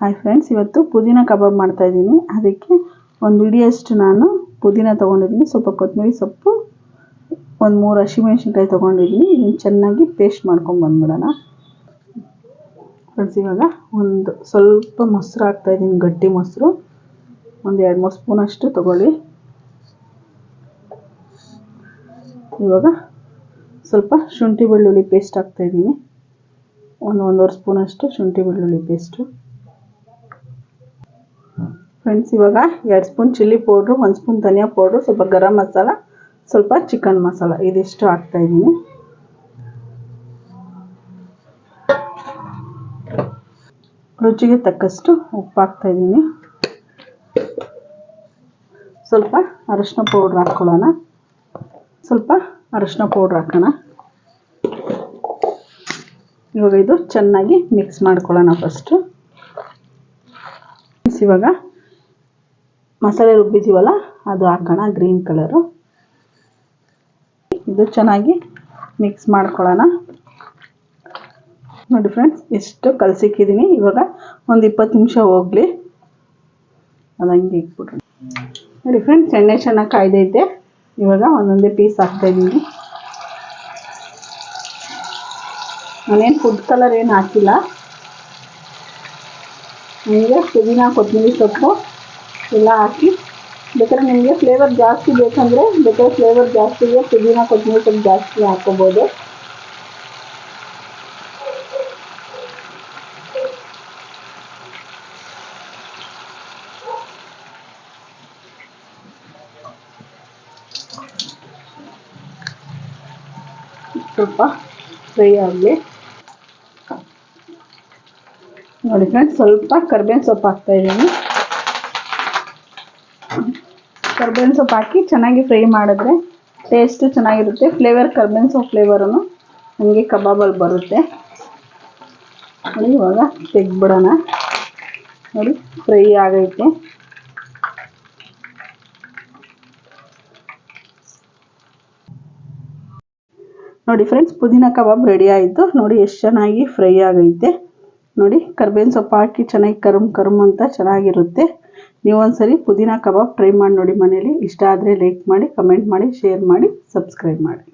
Hi friends ಇವತ್ತು ಪುದೀನ ಕಬಾಬ್ ಮಾಡ್ತಾ ಇದ್ದೀನಿ. ಅದಕ್ಕೆ ಒಂದು ಹಿಡಿಯಷ್ಟು ನಾನು ಪುದೀನ ತೊಗೊಂಡಿದ್ದೀನಿ. ಸ್ವಲ್ಪ ಕೊತ್ತಂಬರಿ ಸೊಪ್ಪು, ಒಂದು ಮೂರು ಹಸಿಮೆಣ್ಸಿನ್ಕಾಯಿ ತೊಗೊಂಡಿದ್ದೀನಿ. ಇದನ್ನು ಚೆನ್ನಾಗಿ ಪೇಸ್ಟ್ ಮಾಡ್ಕೊಂಡು ಬಂದ್ಬಿಡೋಣ. ಫ್ರೆಂಡ್ಸ್ ಇವಾಗ ಒಂದು ಸ್ವಲ್ಪ ಮೊಸರು ಹಾಕ್ತಾಯಿದ್ದೀನಿ ಗಟ್ಟಿ ಮೊಸರು. ಒಂದು ಎರಡು ಮೂರು ಸ್ಪೂನಷ್ಟು ತೊಗೊಳ್ಳಿ. ಇವಾಗ ಸ್ವಲ್ಪ ಶುಂಠಿ ಬೆಳ್ಳುಳ್ಳಿ ಪೇಸ್ಟ್ ಹಾಕ್ತಾಯಿದ್ದೀನಿ ಒಂದು ಒಂದೂವರೆ ಸ್ಪೂನಷ್ಟು ಶುಂಠಿ ಬೆಳ್ಳುಳ್ಳಿ ಪೇಸ್ಟು ಫ್ರೆಂಡ್ಸ್, ಇವಾಗ ಎರಡು ಸ್ಪೂನ್ ಚಿಲ್ಲಿ ಪೌಡ್ರು, ಒಂದು ಸ್ಪೂನ್ ಧನಿಯಾ ಪೌಡ್ರು, ಸ್ವಲ್ಪ ಗರಂ ಮಸಾಲ, ಸ್ವಲ್ಪ ಚಿಕನ್ ಮಸಾಲ. ಇದಿಷ್ಟು ಹಾಕ್ತಾಯಿದ್ದೀನಿ ರುಚಿಗೆ ತಕ್ಕಷ್ಟು ಉಪ್ಪು ಹಾಕ್ತಾಯಿದ್ದೀನಿ ಸ್ವಲ್ಪ ಅರಶಿನ ಪೌಡ್ರ್ ಹಾಕ್ಕೊಳ್ಳೋಣ ಸ್ವಲ್ಪ ಅರಶಿನ ಪೌಡ್ರ್ ಹಾಕೋಣ. ಇವಾಗ ಇದು ಚೆನ್ನಾಗಿ ಮಿಕ್ಸ್ ಮಾಡ್ಕೊಳ್ಳೋಣ ಫಸ್ಟು ಇವಾಗ ಮಸಾಲೆ ರುಬ್ಬಿದ್ದೀವಲ್ಲ ಅದು ಹಾಕೋಣ, ಗ್ರೀನ್ ಕಲರು. ಇದು ಚೆನ್ನಾಗಿ ಮಿಕ್ಸ್ ಮಾಡ್ಕೊಳ್ಳೋಣ. ನೋಡಿ ಫ್ರೆಂಡ್ಸ್ ಎಷ್ಟು ಕಲಸಿಕ್ಕಿದ್ದೀನಿ ಇವಾಗ ಒಂದು ಇಪ್ಪತ್ತು ನಿಮಿಷ ಹೋಗಲಿ. ಅದು ಹಂಗೆ ಇಟ್ಬಿಟ್ರಿ. ನೋಡಿ ಫ್ರೆಂಡ್ಸ್ ಎಣ್ಣೆ ಚೆನ್ನಾಗಿ ಕಾಯ್ದೈತೆ. ಇವಾಗ ಒಂದೊಂದೇ ಪೀಸ್ ಹಾಕ್ತಾಯಿದ್ದೀನಿ ನಾನೇನು ಫುಡ್ ಕಲರ್ ಏನು ಹಾಕಿಲ್ಲ. ಹಂಗೆ ಪುದೀನ ಕೊತ್ತಂಬರಿ ಸೊಪ್ಪು. ಎಲ್ಲ ಹಾಕಿ ಬೇಕಾದ್ರೆ ನಿಮಗೆ ಫ್ಲೇವರ್ ಜಾಸ್ತಿ ಬೇಕಂದರೆ ಬೇಕಾದ್ರೆ ಫ್ಲೇವರ್ ಜಾಸ್ತಿಗೆ ಪುದೀನ ಕೊತ್ತಂಬರಿ ಸೊಪ್ಪು ಜಾಸ್ತಿ ಹಾಕ್ಕೋಬೋದು ಸ್ವಲ್ಪ ಫ್ರೈ ಆಗಲಿ ನೋಡಿ ಫ್ರೆಂಡ್ಸ್ ಸ್ವಲ್ಪ ಕರ್ಬೇವಿನ ಸೊಪ್ಪು ಹಾಕ್ತಾಯಿದ್ದೀನಿ ಕರ್ಬೇವಿನ ಸೊಪ್ಪು ಹಾಕಿ ಚೆನ್ನಾಗಿ ಫ್ರೈ ಮಾಡಿದ್ರೆ ಟೇಸ್ಟು ಚೆನ್ನಾಗಿರುತ್ತೆ. ಫ್ಲೇವರ್ ಕರ್ಬೇವಿನ ಸೊಪ್ಪು ಫ್ಲೇವರೂ ಹಂಗೆ ಕಬಾಬಲ್ಲಿ ಬರುತ್ತೆ. ನೋಡಿ ಇವಾಗ ತೆಗ್ಬಿಡೋಣ ನೋಡಿ ಫ್ರೈ ಆಗೈತೆ. ನೋಡಿ ಫ್ರೆಂಡ್ಸ್ ಪುದೀನ ಕಬಾಬ್ ರೆಡಿ ಆಯಿತು. ನೋಡಿ ಎಷ್ಟು ಚೆನ್ನಾಗಿ ಫ್ರೈ ಆಗೈತೆ. ನೋಡಿ ಕರ್ಬೇವಿನ ಸೊಪ್ಪು ಹಾಕಿ ಚೆನ್ನಾಗಿ ಕರುಮ್ ಕರುಮ್ ಅಂತ ಚೆನ್ನಾಗಿರುತ್ತೆ. ನೀವು ಒಂದ್ಸರಿ ಪುದೀನಾ ಕಬಾಬ್ ಟ್ರೈ ಮಾಡಿ ನೋಡಿ ಮನೇಲಿ ಇಷ್ಟ ಆದರೆ ಲೈಕ್ ಮಾಡಿ ಕಮೆಂಟ್ ಮಾಡಿ ಶೇರ್ ಮಾಡಿ ಸಬ್ಸ್ಕ್ರೈಬ್ ಮಾಡಿ.